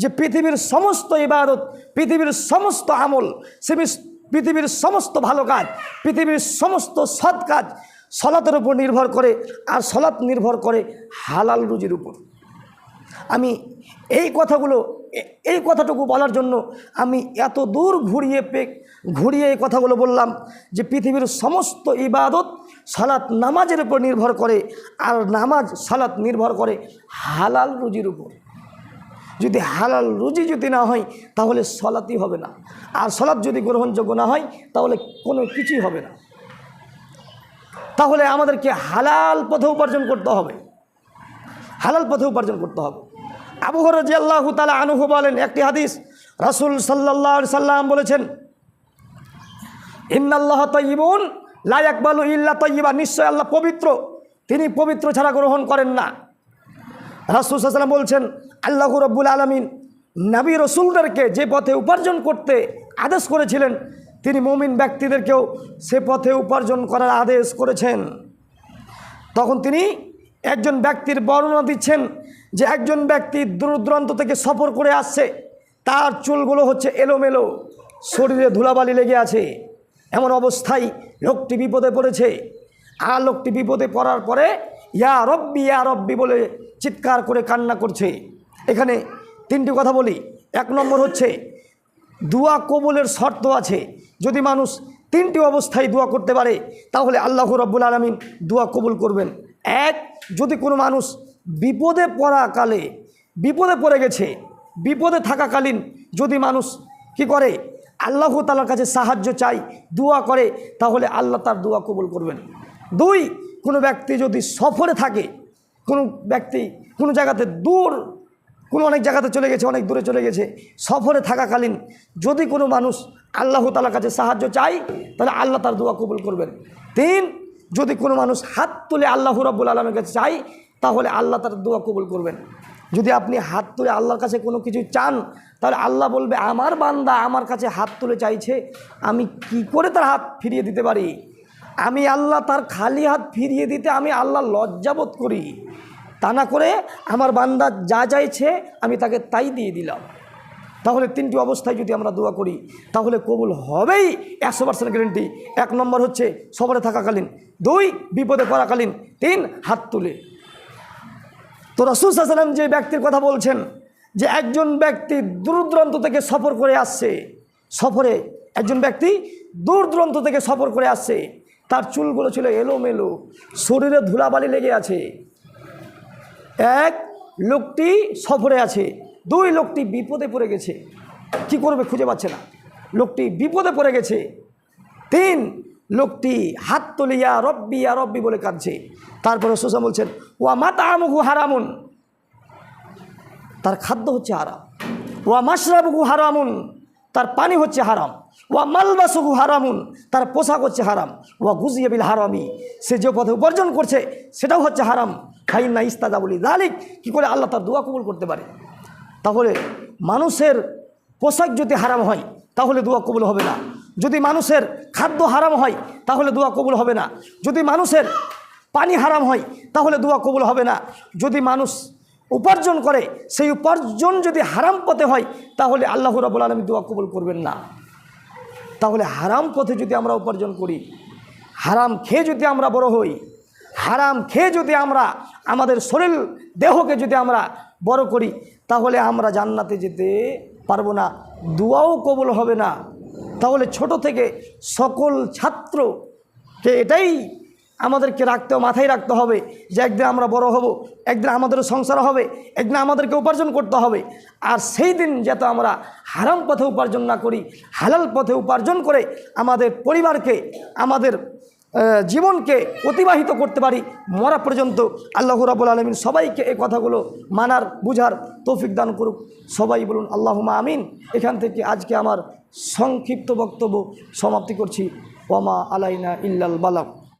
যে পৃথিবীর সমস্ত ইবাদত, পৃথিবীর সমস্ত আমল, সে পৃথিবীর সমস্ত ভালো কাজ, পৃথিবীর সমস্ত সৎ কাজ সলাতের উপর নির্ভর করে আর সলাৎ নির্ভর করে হালাল রুজির উপর। আমি এই কথাগুলো, এই কথাটুকু বলার জন্য আমি এত দূর ঘুরিয়ে পে, ঘুরিয়ে এই কথাগুলো বললাম যে পৃথিবীর সমস্ত ইবাদত সালাত নামাজের উপর নির্ভর করে আর নামাজ সালাত নির্ভর করে হালাল রুজির উপর। যদি হালাল রুজি যদি না হয়, তাহলে সলাতই হবে না। আর সলাৎ যদি গ্রহণযোগ্য না হয়, তাহলে কোনো কিছুই হবে না। তাহলে আমাদেরকে হালাল পথে উপার্জন করতে হবে। হালাল পথে উপার্জন করতে হবে। আবু হরজি আল্লাহ তালা আনুহু বলেন, একটি হাদিস রাসুল সাল্লাহ সাল্লাম বলেছেন, ইন্নাল্লাহ তৈবুন লায়াকবালু ইল্লা তৈবা নিশ্চয় আল্লাহ পবিত্র। তিনি পবিত্র ছাড়া গ্রহণ করেন না। রাসুল সাল্লাম বলছেন আল্লাহ রব্বুল আলমিন নাবী রসুলদেরকে যে পথে উপার্জন করতে আদেশ করেছিলেন, তিনি মমিন ব্যক্তিদেরকেও সে পথে উপার্জন করার আদেশ করেছেন। তখন তিনি একজন ব্যক্তির বর্ণনা দিচ্ছেন যে একজন ব্যক্তি দূর দূরান্ত থেকে সফর করে আসছে, তার চুলগুলো হচ্ছে এলোমেলো, শরীরে ধুলাবালি লেগে আছে, এমন অবস্থায় লোকটি বিপদে পড়েছে। আর লোকটি বিপদে পড়ার পরে, ইয়া রব্বি ইয়া রব্বি বলে চিৎকার করে কান্না করছে। এখানে তিনটি কথা বলি। এক নম্বর হচ্ছে, দোয়া কবুলের শর্ত আছে। যদি মানুষ তিনটি অবস্থায় দোয়া করতে পারে, তাহলে আল্লাহ রব্বুল আলমিন দোয়া কবুল করবেন। এক, যদি কোনো মানুষ বিপদে পড়াকালে, বিপদে পড়ে গেছে, বিপদে থাকাকালীন যদি মানুষ কি করে, আল্লাহ তালার কাছে সাহায্য চাই দোয়া করে, তাহলে আল্লাহ তার দোয়া কবুল করবেন। দুই, কোনো ব্যক্তি যদি সফরে থাকে, কোনো ব্যক্তি কোনো জায়গাতে দূর কোনো অনেক জায়গাতে চলে গেছে, অনেক দূরে চলে গেছে। সফরে থাকাকালীন যদি কোনো মানুষ আল্লাহ তালার কাছে সাহায্য চাই তাহলে আল্লাহ তার দোয়া কবুল করবেন। তিন যদি কোনো মানুষ হাত তুলে আল্লাহ রব্বুল আলমের কাছে চাই তাহলে আল্লাহ তার দোয়া কবুল করবেন। যদি আপনি হাত তুলে আল্লাহর কাছে কোনো কিছু চান, তাহলে আল্লাহ বলবে, আমার বান্দা আমার কাছে হাত তুলে চাইছে, আমি কি করে তার হাত ফিরিয়ে দিতে পারি? আমি আল্লাহ তার খালি হাত ফিরিয়ে দিতে আমি আল্লাহ লজ্জাবোধ করি। তা না করে আমার বান্দা যা চাইছে, আমি তাকে তাই দিয়ে দিলাম। তাহলে তিনটি অবস্থায় যদি আমরা দোয়া করি, তাহলে কবুল হবেই। একশো পার্সেন্ট গ্যারেন্টি এক নম্বর হচ্ছে সফরে থাকাকালীন। দুই, বিপদে পড়াকালীন। তিন, হাত তুলে। তো রসুল সাল্লাম যে ব্যক্তির কথা বলছেন, যে একজন ব্যক্তি দূর থেকে সফর করে আসছে, সফরে একজন ব্যক্তি দূর দূরান্ত থেকে সফর করে আসছে, তার চুলগুলো ছিল এলোমেলো, শরীরে ধুলাবালি লেগে আছে এক লোকটি সফরে আছে, দুই লোকটি বিপদে পড়ে গেছে। কি করবে খুঁজে পাচ্ছে না। লোকটি বিপদে পড়ে গেছে। তিন লোকটি হাত তুলিয়া রব্বি, ইয়া রব্বি বলে কাঁদছে। তারপরে সোসা বলছেন, ওয়া মাতা আমুকু হারামুন। তার খাদ্য হচ্ছে হারাম। ওয়া মাসরাবুকু হারামুন। তার পানি হচ্ছে হারাম। ওয়া মালবাসুকু হারামুন, তার পোশাক হচ্ছে হারাম। ওয়া গুজিয়াবিল হারামি, সে যে পথে উপার্জন করছে, সেটাও হচ্ছে হারাম। খাই না ইস্তাদা বলি দালিক, কী করে আল্লাহ তার দোয়া কবুল করতে পারে? তাহলে মানুষের পোশাক যদি হারাম হয়, তাহলে দোয়া কবুল হবে না। যদি মানুষের খাদ্য হারাম হয়, তাহলে দোয়া কবুল হবে না। যদি মানুষের পানি হারাম হয়, তাহলে দোয়া কবুল হবে না। যদি মানুষ উপার্জন করে, সেই উপার্জন যদি হারাম পথে হয়, তাহলে আল্লাহ রাবুল আলমী দোয়া কবুল করবেন না। তাহলে হারাম পথে যদি আমরা উপার্জন করি, হারাম খেয়ে যদি আমরা বড় হই, হারাম খেয়ে যদি আমরা আমাদের শরীর দেহকে যদি আমরা বড় করি, তাহলে আমরা জান্নাতে যেতে পারব না, দুয়াও কবল হবে না। তাহলে ছোট থেকে সকল ছাত্রকে এটাই আমাদেরকে রাখতে মাথায় রাখতে হবে যে একদিন আমরা বড় হব, একদিন আমাদেরও সংসার হবে, একদিন আমাদেরকে উপার্জন করতে হবে। আর সেই দিন যাতে আমরা হারাম পথে উপার্জন না করি, হালাল পথে উপার্জন করে আমাদের পরিবারকে, আমাদের জীবনকে অতিবাহিত করতে পারি, মরা পর্যন্ত আল্লাহ রাবুল আলমিন সবাইকে এই কথাগুলো মানার, বুঝার তৌফিক দান করুক। সবাই বলুন আল্লাহুমা আমিন। এখান থেকে আজকে আমার সংক্ষিপ্ত বক্তব্য সমাপ্তি করছি। ওমা আলাইনা ইল্লাল বালাক